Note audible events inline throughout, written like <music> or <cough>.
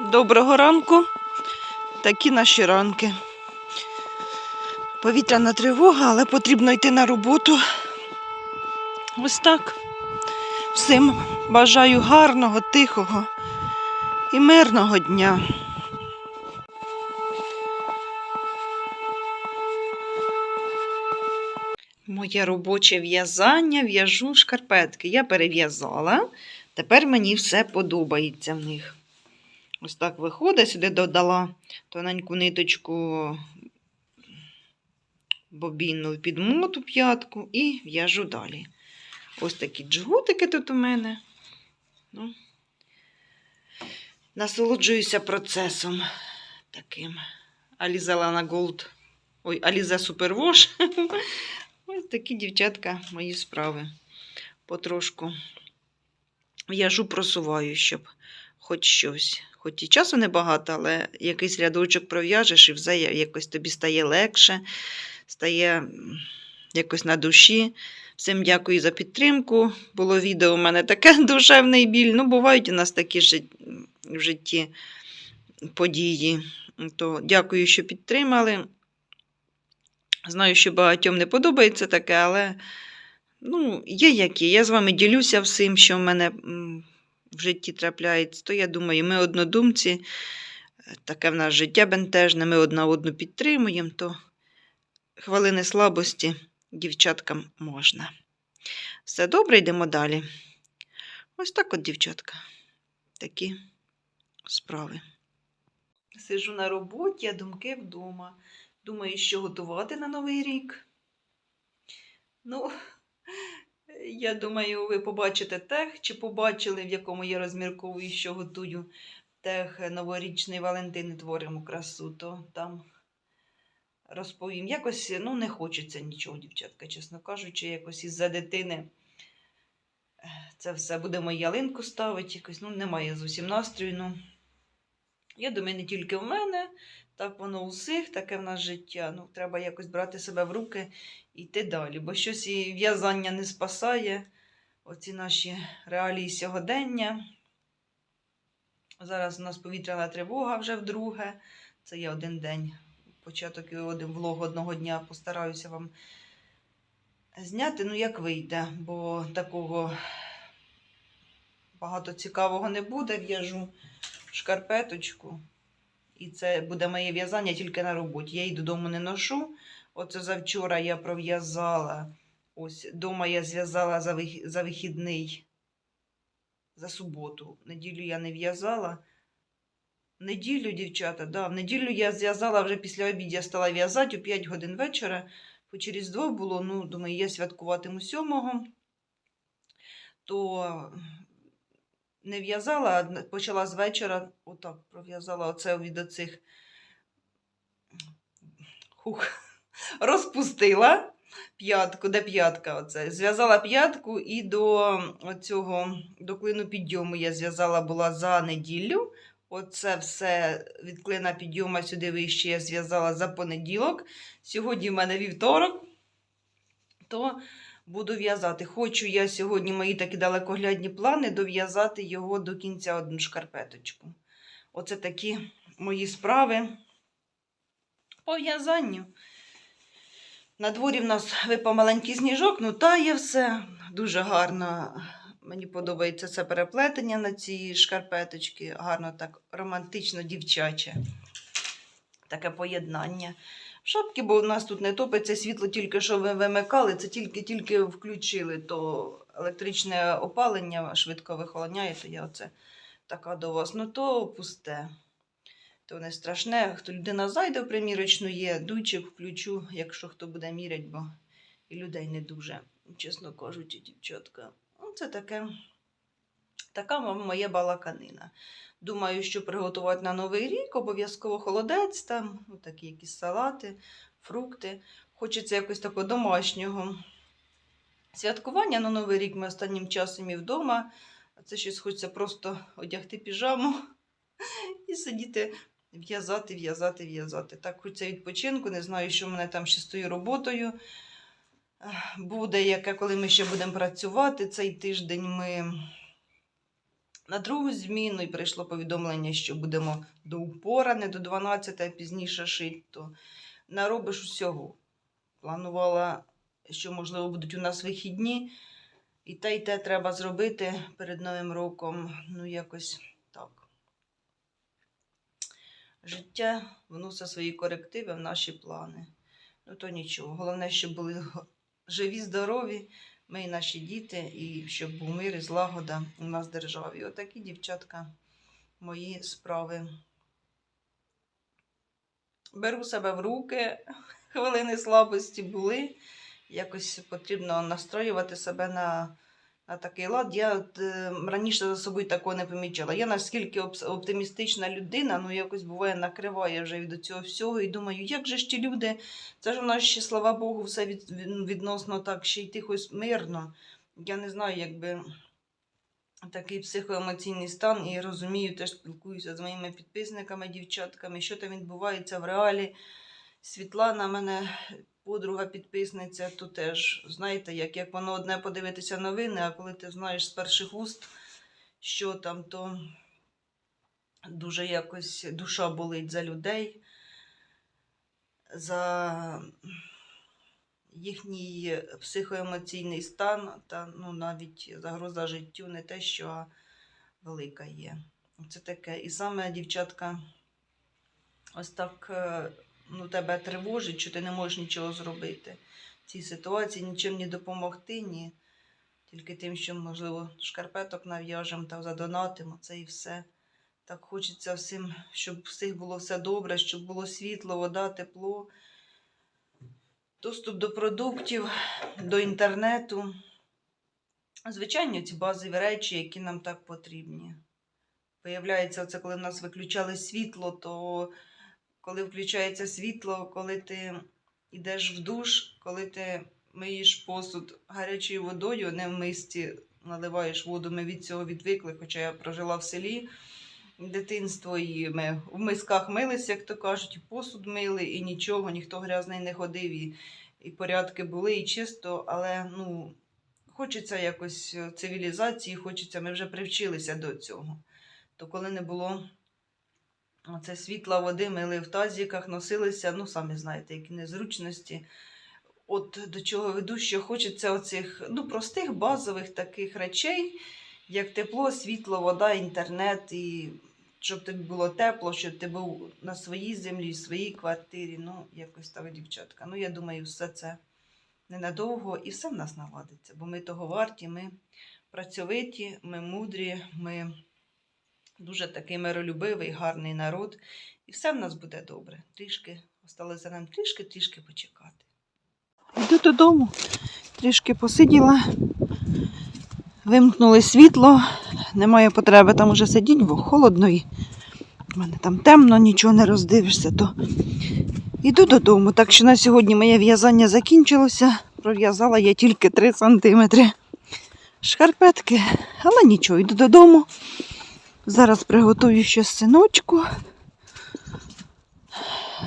Доброго ранку. Такі наші ранки. Повітряна тривога, але потрібно йти на роботу. Ось так. Всім бажаю гарного, тихого і мирного дня. Моє робоче в'язання, в'яжу шкарпетки. Я перев'язала. Тепер мені все подобається в них. Ось так виходить, сюди додала тоненьку ниточку бобінну підмоту п'ятку і в'яжу далі. Ось такі джгутики тут у мене. Ну, насолоджуюся процесом таким. Аліза Лана Голд. Ой, Аліза Супервош. <laughs> Ось такі дівчатка мої справи. Потрошку в'яжу просуваю, щоб хоч щось. Хоч і часу небагато, але якийсь рядочок пров'яжеш і все якось тобі стає легше, стає якось на душі. Всім дякую за підтримку. Було відео у мене таке <laughs> душевний біль. Ну, бувають у нас такі в житті події. То дякую, що підтримали. Знаю, що багатьом не подобається таке, але ну, є які. Я з вами ділюся всім, що в мене в житті трапляється. То я думаю, ми однодумці, таке в нас життя бентежне, ми одна одну підтримуємо, то хвилини слабості дівчаткам можна. Все добре, йдемо далі. Ось так от, дівчатка. Такі справи. Сижу на роботі, а думки вдома. Думаю, що готувати на Новий рік. Ну, я думаю, ви побачите тех, чи побачили, в якому я розмірковую, що готую тех новорічний Валентин і творимо красу, то там розповім. Якось ну, не хочеться нічого, дівчатка, чесно кажучи, якось із-за дитини. е, Це все будемо ялинку ставити, якось ну, немає зовсім настрою. Ну. Я думаю, не тільки в мене, так воно у всіх, таке в нас життя. Ну, треба якось брати себе в руки і йти далі. Бо щось і в'язання не спасає. Оці наші реалії сьогодення. Зараз у нас повітряна тривога вже вдруге. Це є один день. Початок і один влог одного дня постараюся вам зняти, ну як вийде, бо такого багато цікавого не буде. В'яжу шкарпеточку. І це буде моє в'язання тільки на роботі. Я її додому не ношу. Оце завчора я пров'язала. Ось дома я зв'язала за, за вихідний, за суботу. Неділю я не в'язала. Неділю, дівчата, да, в неділю я зв'язала вже після обіду, я стала в'язати о 5 годин вечора. По через двох було, ну, думаю, я святкуватиму сьомого. То не в'язала, а почала з вечора, отак пров'язала оце від оцих хух, розпустила п'ятку, де п'ятка оце. Зв'язала п'ятку і до оцього, до клину підйому я зв'язала була за неділю. Оце все від клина підйому сюди вище я зв'язала за понеділок. Сьогодні в мене вівторок, то буду в'язати. Хочу я сьогодні мої такі далекоглядні плани дов'язати його до кінця одну шкарпеточку. Оце такі мої справи по в'язанню. На дворі в нас випав маленький сніжок, ну тає все дуже гарно. Мені подобається це переплетення на ці шкарпеточки. Гарно так романтично дівчаче. Таке поєднання. Шапки, бо у нас тут не топиться світло, тільки що ви вимикали, це тільки-тільки включили, то електричне опалення швидко вихолоняє, то я оце така до вас. Ну то пусте. То не страшне. Хто людина зайде в примірочну, є дуйчик включу, якщо хто буде мірять, бо і людей не дуже, чесно кажучи, дівчатка. Ну, Це таке, така моя балаканина. Думаю, що приготувати на Новий рік обов'язково холодець, там, такі якісь салати, фрукти. Хочеться якось такого домашнього святкування на Новий рік. Ми останнім часом і вдома. Це щось хочеться просто одягти піжаму <laughs> і сидіти, в'язати, в'язати, в'язати. Так хочеться відпочинку. Не знаю, що в мене там ще з тою роботою буде, яке, коли ми ще будемо працювати. Цей тиждень ми на другу зміну і прийшло повідомлення, що будемо до упора, не до 12, а пізніше шити, то наробиш усього. Планувала, що, можливо, будуть у нас вихідні, і те, і те треба зробити перед Новим роком. Ну, якось так. Життя вносить свої корективи в наші плани. Ну, то нічого. Головне, щоб були живі, здорові, ми і наші діти, і щоб був мир і злагода у нас в державі. Отакі, дівчатка, мої справи. Беру себе в руки, <laughs> хвилини слабості були. Якось потрібно настроювати себе на, такий лад. Я е, раніше за собою такого не помічала. Я наскільки оптимістична людина, ну якось буває накриває вже від цього всього. І думаю, як же ж ті люди, це ж у нас ще, слава Богу, все від, від- відносно так, ще й тихось мирно. Я не знаю, якби такий психоемоційний стан і розумію, теж спілкуюся з моїми підписниками, дівчатками, що там відбувається в реалі. Світлана, мене подруга підписниця, то теж, знаєте, як, як воно одне подивитися новини, а коли ти знаєш з перших уст, що там, то дуже якось душа болить за людей, за їхній психоемоційний стан, та ну, навіть загроза життю не те, що велика є. Це таке. І саме дівчатка ось так е, ну, тебе тривожить, що ти не можеш нічого зробити в цій ситуації, нічим не допомогти, ні. Тільки тим, що, можливо, шкарпеток нав'яжемо та задонатимо, це і все. Так хочеться всім, щоб всіх було все добре, щоб було світло, вода, тепло, доступ до продуктів, до інтернету. Звичайно, ці базові речі, які нам так потрібні. Виявляється, це коли в нас виключали світло, то коли включається світло, коли ти йдеш в душ, коли ти миєш посуд гарячою водою, не в мисці наливаєш воду, ми від цього відвикли, хоча я прожила в селі. Дитинство, і ми в мисках милися, як то кажуть, і посуд мили, і нічого, ніхто грязний не ходив, і, і порядки були, і чисто, але ну, хочеться якось цивілізації, хочеться, ми вже привчилися до цього. То коли не було оце світла води, мили в тазіках, носилися, ну, самі знаєте, які незручності. От до чого веду, що хочеться оцих ну, простих базових таких речей, як тепло, світло, вода, інтернет, і щоб тобі було тепло, щоб ти був на своїй землі, в своїй квартирі. Ну, якось так, дівчатка. Ну, я думаю, все це ненадовго і все в нас наладиться, бо ми того варті, ми працьовиті, ми мудрі, ми дуже такий миролюбивий, гарний народ. І все в нас буде добре. Трішки, осталося нам трішки-трішки почекати. Йду додому, трішки посиділа, вимкнули світло, немає потреби там уже сидіти, бо холодно і в мене там темно, нічого не роздивишся, то йду додому. Так що на сьогодні моє в'язання закінчилося. Пров'язала я тільки 3 сантиметри шкарпетки, але нічого, йду додому. Зараз приготую щось синочку.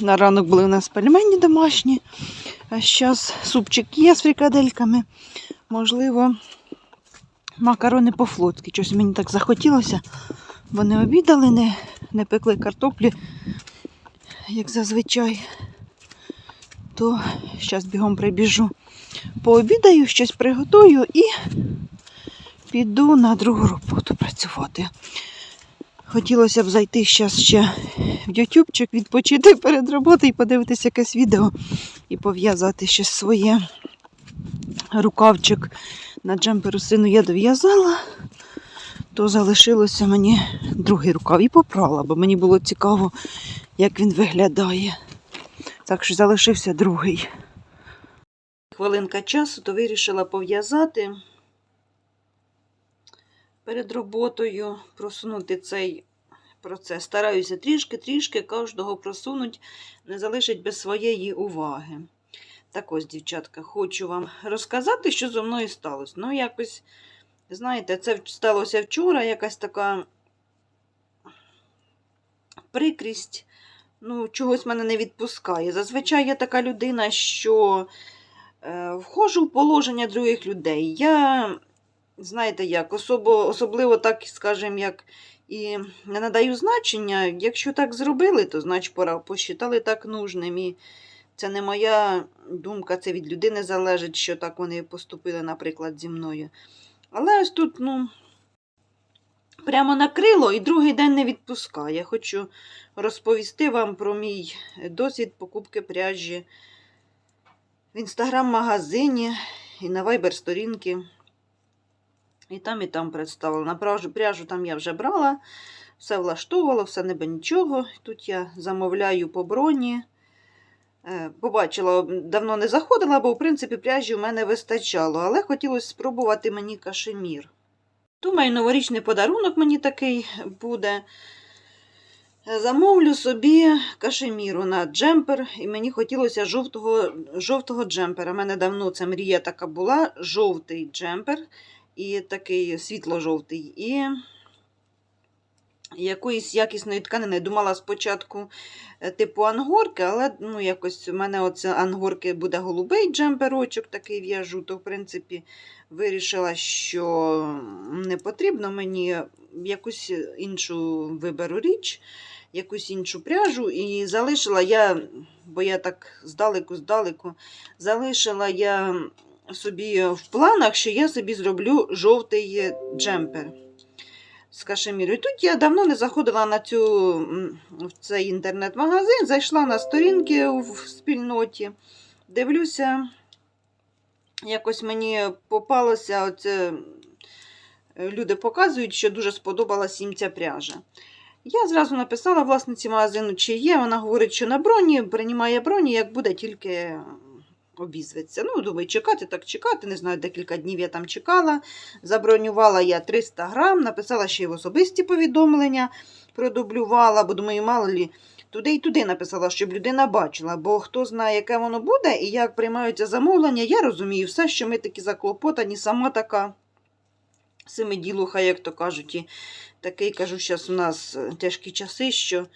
На ранок були у нас пельмені домашні. А зараз супчик є з фрикадельками. Можливо, макарони по-флотськи. Щось мені так захотілося. Вони обідали, не, не пекли картоплі, як зазвичай. То зараз бігом прибіжу. Пообідаю, щось приготую і піду на другу роботу працювати. Хотілося б зайти зараз ще в ютубчик, відпочити перед роботою і подивитися якесь відео і пов'язати щось своє. Рукавчик на джемперу сину я дов'язала, то залишилося мені другий рукав і попрала, бо мені було цікаво, як він виглядає. Так що залишився другий. Хвилинка часу, то вирішила пов'язати перед роботою, просунути цей процес. Стараюся трішки-трішки кожного просунуть, не залишить без своєї уваги. Так ось, дівчатка, хочу вам розказати, що зі мною сталося. Ну, якось, знаєте, це сталося вчора, якась така прикрість, ну, чогось мене не відпускає. Зазвичай я така людина, що е, входжу в положення других людей. Я знаєте як, особо, особливо так, скажімо, як і не надаю значення. Якщо так зробили, то значить пора посчитали так нужним. І це не моя думка, це від людини залежить, що так вони поступили, наприклад, зі мною. Але ось тут, ну, прямо накрило і другий день не відпускає. Хочу розповісти вам про мій досвід покупки пряжі в інстаграм-магазині і на вайбер-сторінки. І там, і там представлена. Пряжу, пряжу там я вже брала, все влаштовувала, все ніби нічого. Тут я замовляю по броні. Е, Побачила, давно не заходила, бо в принципі пряжі в мене вистачало, але хотілося спробувати мені кашемір. Думаю, новорічний подарунок мені такий буде. Замовлю собі кашеміру на джемпер, і мені хотілося жовтого, жовтого джемпера. У мене давно ця мрія така була: жовтий джемпер і такий світло-жовтий. І якоїсь якісної тканини. Думала спочатку е, типу ангорки, але ну, якось у мене оце ангорки буде голубий джемперочок, такий в'яжу, то в принципі вирішила, що не потрібно мені якусь іншу виберу річ, якусь іншу пряжу. І залишила я, бо я так здалеку-здалеку, залишила я собі в планах, що я собі зроблю жовтий джемпер з кашемірою. Тут я давно не заходила на цю, в цей інтернет-магазин, зайшла на сторінки в спільноті, дивлюся, якось мені попалося оце. е, Люди показують, що дуже сподобалась їм ця пряжа. Я зразу написала власниці магазину, чи є. Вона говорить, що на броні приймає броні, як буде тільки обізветься. Ну, думаю, чекати, так чекати. Не знаю, декілька днів я там чекала. Забронювала я 300 грам, написала ще й в особисті повідомлення, продублювала, бо думаю, мало лі. Туди і туди написала, щоб людина бачила, бо хто знає, яке воно буде і як приймаються замовлення, я розумію все, що ми такі заклопотані, сама така семиділуха, як то кажуть. І такий, кажу, зараз у нас е, тяжкі часи, що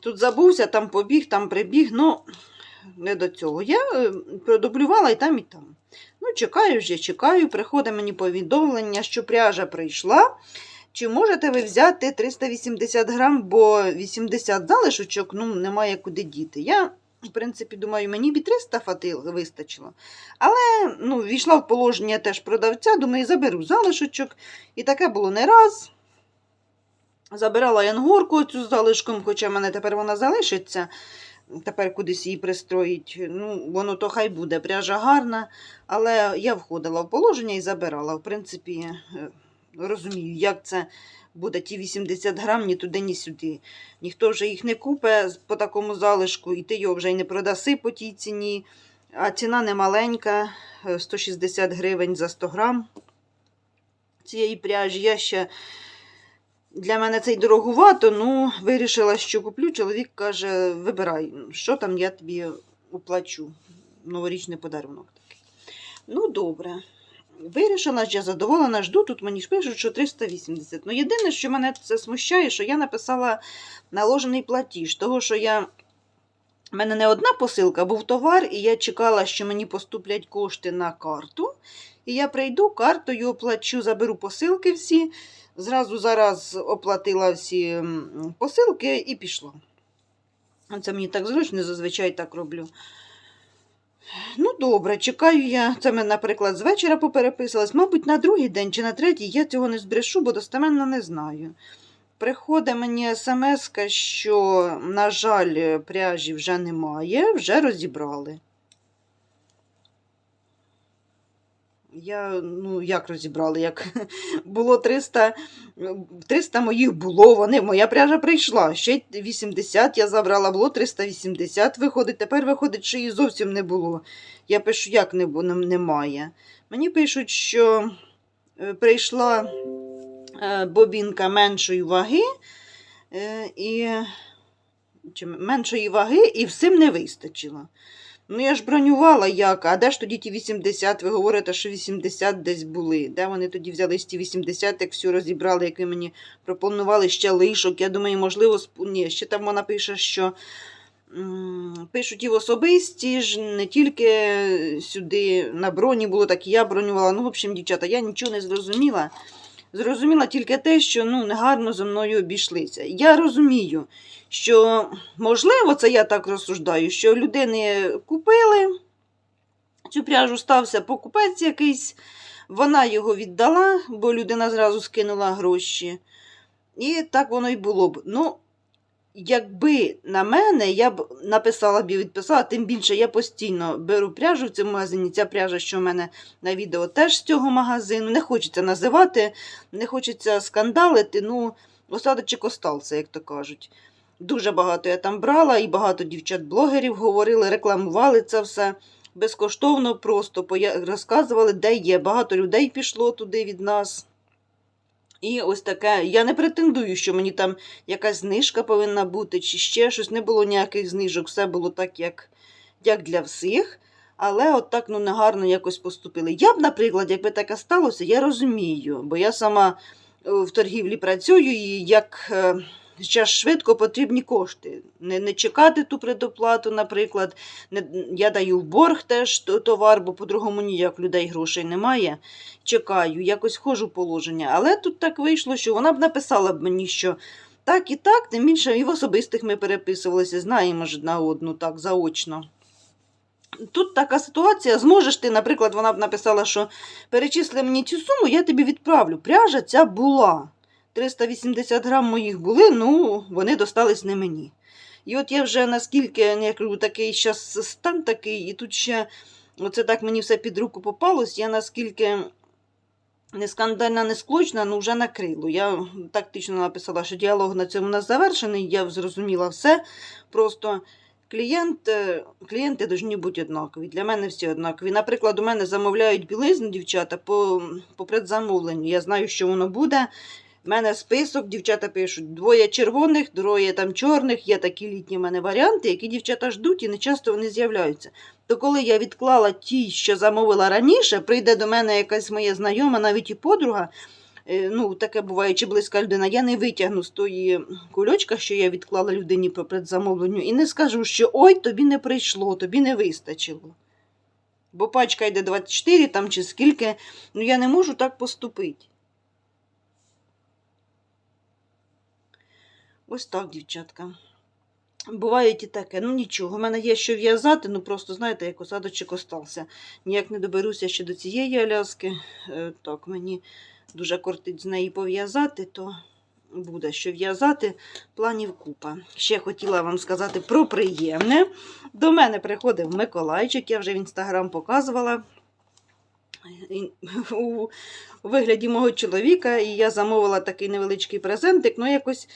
тут забувся, там побіг, там прибіг. Ну, не до цього. Я е, продублювала і там, і там. Ну, чекаю вже, чекаю. Приходить мені повідомлення, що пряжа прийшла. Чи можете ви взяти 380 грам, бо 80 залишочок ну, немає куди діти. Я, в принципі, думаю, мені б і 300 фатил вистачило. Але ну, війшла в положення теж продавця, думаю, заберу залишочок. І таке було не раз. Забирала янгорку цю з залишком, хоча в мене тепер вона залишиться. Тепер кудись її пристроїть. Ну, воно то хай буде, пряжа гарна, але я входила в положення і забирала. В принципі, е, розумію, як це буде ті 80 грам ні туди, ні сюди. Ніхто вже їх не купить по такому залишку, і ти його вже й не продаси по тій ціні. А ціна не маленька, е, 160 гривень за 100 грам цієї пряжі. Я ще для мене це й дорогувато, ну вирішила, що куплю. Чоловік каже: вибирай, що там я тобі оплачу. Новорічний подарунок такий. Ну, добре. Вирішила, я задоволена, жду. Тут мені ж пишуть, що 380. Ну, єдине, що мене це смущає, що я написала наложений платіж, того, що я. У мене не одна посилка, був товар, і я чекала, що мені поступлять кошти на карту. І я прийду, картою оплачу, заберу посилки всі. Зразу зараз оплатила всі посилки і пішла. Це мені так зручно, зазвичай так роблю. Ну, добре, чекаю я. Це ми, наприклад, з вечора попереписалась. Мабуть, на другий день чи на третій я цього не збрешу, бо достеменно не знаю. Приходить мені смс, що, на жаль, пряжі вже немає, вже розібрали. Я, ну, як розібрали, як <laughs> було 300, 300 моїх було, вони, моя пряжа прийшла. Ще 80 я забрала, було 380 виходить, тепер виходить, що її зовсім не було. Я пишу, як не, бу- нем- немає. Мені пишуть, що е, прийшла е, бобінка меншої ваги, е, і, чи меншої ваги, і всім не вистачило. Ну, я ж бронювала як, а де ж тоді ті 80? Ви говорите, що 80 десь були. Де вони тоді взяли ті 80, як всю розібрали, як ви мені пропонували ще лишок. Я думаю, можливо, ні, ще там вона пише, що пишуть і в особисті ж, не тільки сюди на броні було, так і я бронювала. Ну, в общем, дівчата, я нічого не зрозуміла. Зрозуміла тільки те, що ну, негарно зі мною обійшлися. Я розумію, що, можливо, це я так розсуждаю, що людини купили цю пряжу, стався покупець якийсь, вона його віддала, бо людина зразу скинула гроші. І так воно й було б. Ну, якби на мене, я б написала б і відписала, тим більше я постійно беру пряжу в цьому магазині. Ця пряжа, що в мене на відео, теж з цього магазину. Не хочеться називати, не хочеться скандалити. Ну, осадочок остався, як то кажуть. Дуже багато я там брала, і багато дівчат-блогерів говорили, рекламували це все безкоштовно, просто розказували, де є. Багато людей пішло туди від нас. І ось таке. Я не претендую, що мені там якась знижка повинна бути, чи ще щось. Не було ніяких знижок, все було так, як, як для всіх. Але от так ну, негарно якось поступили. Я б, наприклад, якби таке сталося, я розумію, бо я сама е, в торгівлі працюю і як е, зараз швидко потрібні кошти. Не, не чекати ту предоплату, наприклад. Не, я даю в борг теж товар, бо по-другому ніяк людей грошей немає. Чекаю, якось ходжу положення. Але тут так вийшло, що вона б написала б мені, що так і так, тим більше і в особистих ми переписувалися, знаємо ж одна одну так заочно. Тут така ситуація. Зможеш ти, наприклад, вона б написала, що перечисли мені цю суму, я тобі відправлю. Пряжа ця була. 380 грам моїх були, ну, вони достались не мені. І от я вже наскільки я кажу, такий щас стан такий, і тут ще оце так мені все під руку попалось, я наскільки не скандальна, не склочна, ну вже накрило. Я тактично написала, що діалог на цьому у нас завершений, я зрозуміла все. Просто клієнт, е, клієнти повинні бути однакові. Для мене всі однакові. Наприклад, у мене замовляють білизну дівчата по, по предзамовленню. Я знаю, що воно буде. У мене список, дівчата пишуть двоє червоних, троє там чорних. Є такі літні в мене варіанти, які дівчата ждуть і не часто вони з'являються. То коли я відклала ті, що замовила раніше, прийде до мене якась моя знайома, навіть і подруга. е, Ну, таке буває, чи близька людина, я не витягну з тої кульочка, що я відклала людині по предзамовленню, і не скажу, що ой, тобі не прийшло, тобі не вистачило. Бо пачка йде 24 там чи скільки, ну я не можу так поступити. Ось так, дівчатка. Буває і таке. Ну нічого, в мене є що в'язати, ну просто, знаєте, як осадочок остався. Ніяк не доберуся ще до цієї аляски. Е, Так, мені дуже кортить з неї пов'язати, то буде що в'язати. Планів купа. Ще хотіла вам сказати про приємне. До мене приходив Миколайчик, я вже в інстаграм показувала. У вигляді мого чоловіка, і я замовила такий невеличкий презентик, ну якось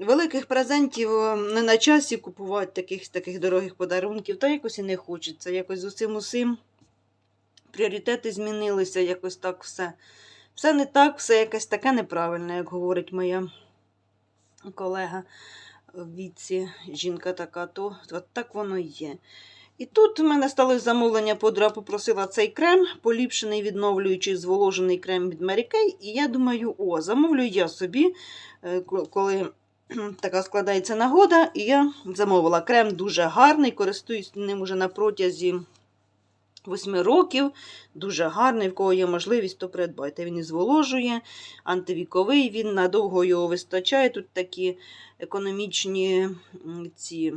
великих презентів е, не на часі купувати таких, таких дорогих подарунків, та якось і не хочеться. Якось з усім усім пріоритети змінилися, якось так все. Все не так, все якесь таке неправильне, як говорить моя колега в віці. Жінка така, то от так воно є. І тут в мене сталося замовлення, подруга попросила цей крем, поліпшений, відновлюючий, зволожений крем від Mary. І я думаю, о, замовлю я собі, е, коли <clears throat> така складається нагода. І я замовила крем дуже гарний, користуюсь ним уже на протязі 8 років. Дуже гарний, в кого є можливість, то придбайте. Він і зволожує, антивіковий, він надовго його вистачає. Тут такі економічні ці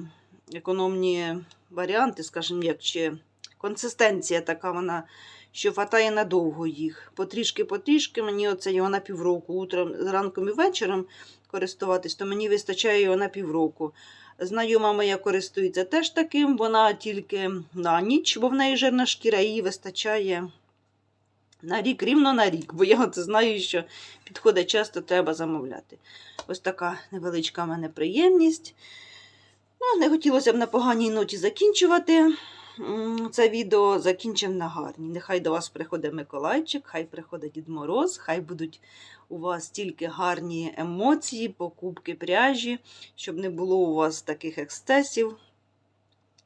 економні варіанти, скажімо, як чи консистенція така вона, що хватає надовго їх. Потрішки-потрішки мені оце його на півроку, утром, ранком і вечором користуватись, то мені вистачає його на півроку. Знайома моя користується теж таким, вона тільки на ніч, бо в неї жирна шкіра, їй вистачає на рік, рівно на рік, бо я це знаю, що підходить часто, треба замовляти. Ось така невеличка в мене приємність. Ну, не хотілося б на поганій ноті закінчувати це відео. Закінчимо на гарній. Нехай до вас приходить Миколайчик, хай приходить Дід Мороз, хай будуть у вас тільки гарні емоції, покупки пряжі, щоб не було у вас таких ексцесів,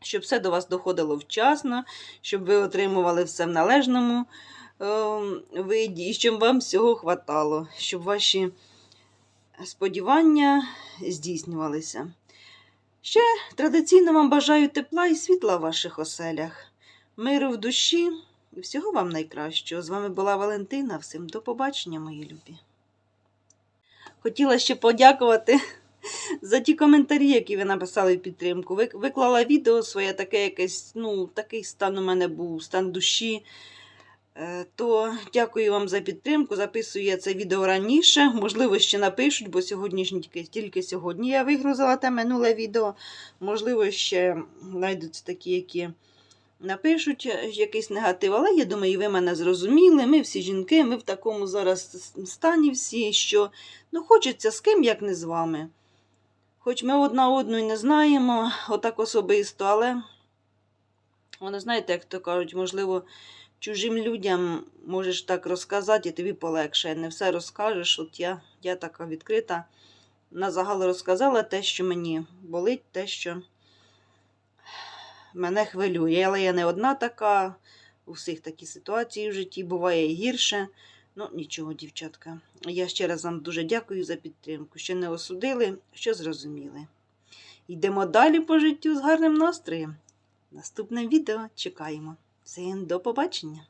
щоб все до вас доходило вчасно, щоб ви отримували все в належному ем, виді, і щоб вам всього хватало, щоб ваші сподівання здійснювалися. Ще традиційно вам бажаю тепла і світла в ваших оселях, миру в душі і всього вам найкращого. З вами була Валентина. Всім до побачення, мої любі. Хотіла ще подякувати за ті коментарі, які ви написали в підтримку. Ви- Виклала відео своє таке якесь, ну, такий стан у мене був, стан душі. Е, То дякую вам за підтримку. Записую я це відео раніше. Можливо, ще напишуть, бо сьогодні тільки, тільки сьогодні я вигрузила те минуле відео. Можливо, ще знайдуться такі, які напишуть якийсь негатив. Але я думаю, ви мене зрозуміли. Ми всі жінки, ми в такому зараз стані всі, що ну, хочеться з ким, як не з вами. Хоч ми одна одну і не знаємо, отак особисто, але вони знаєте, як то кажуть, можливо, чужим людям можеш так розказати, і тобі полегше. Не все розкажеш. От я, я така відкрита. На загал розказала те, що мені болить, те, що мене хвилює. Але я не одна така. У всіх такі ситуації в житті буває і гірше. Ну, нічого, дівчатка. Я ще раз вам дуже дякую за підтримку. Що не осудили, що зрозуміли. Йдемо далі по життю з гарним настроєм. Наступне відео чекаємо. Всім до побачення!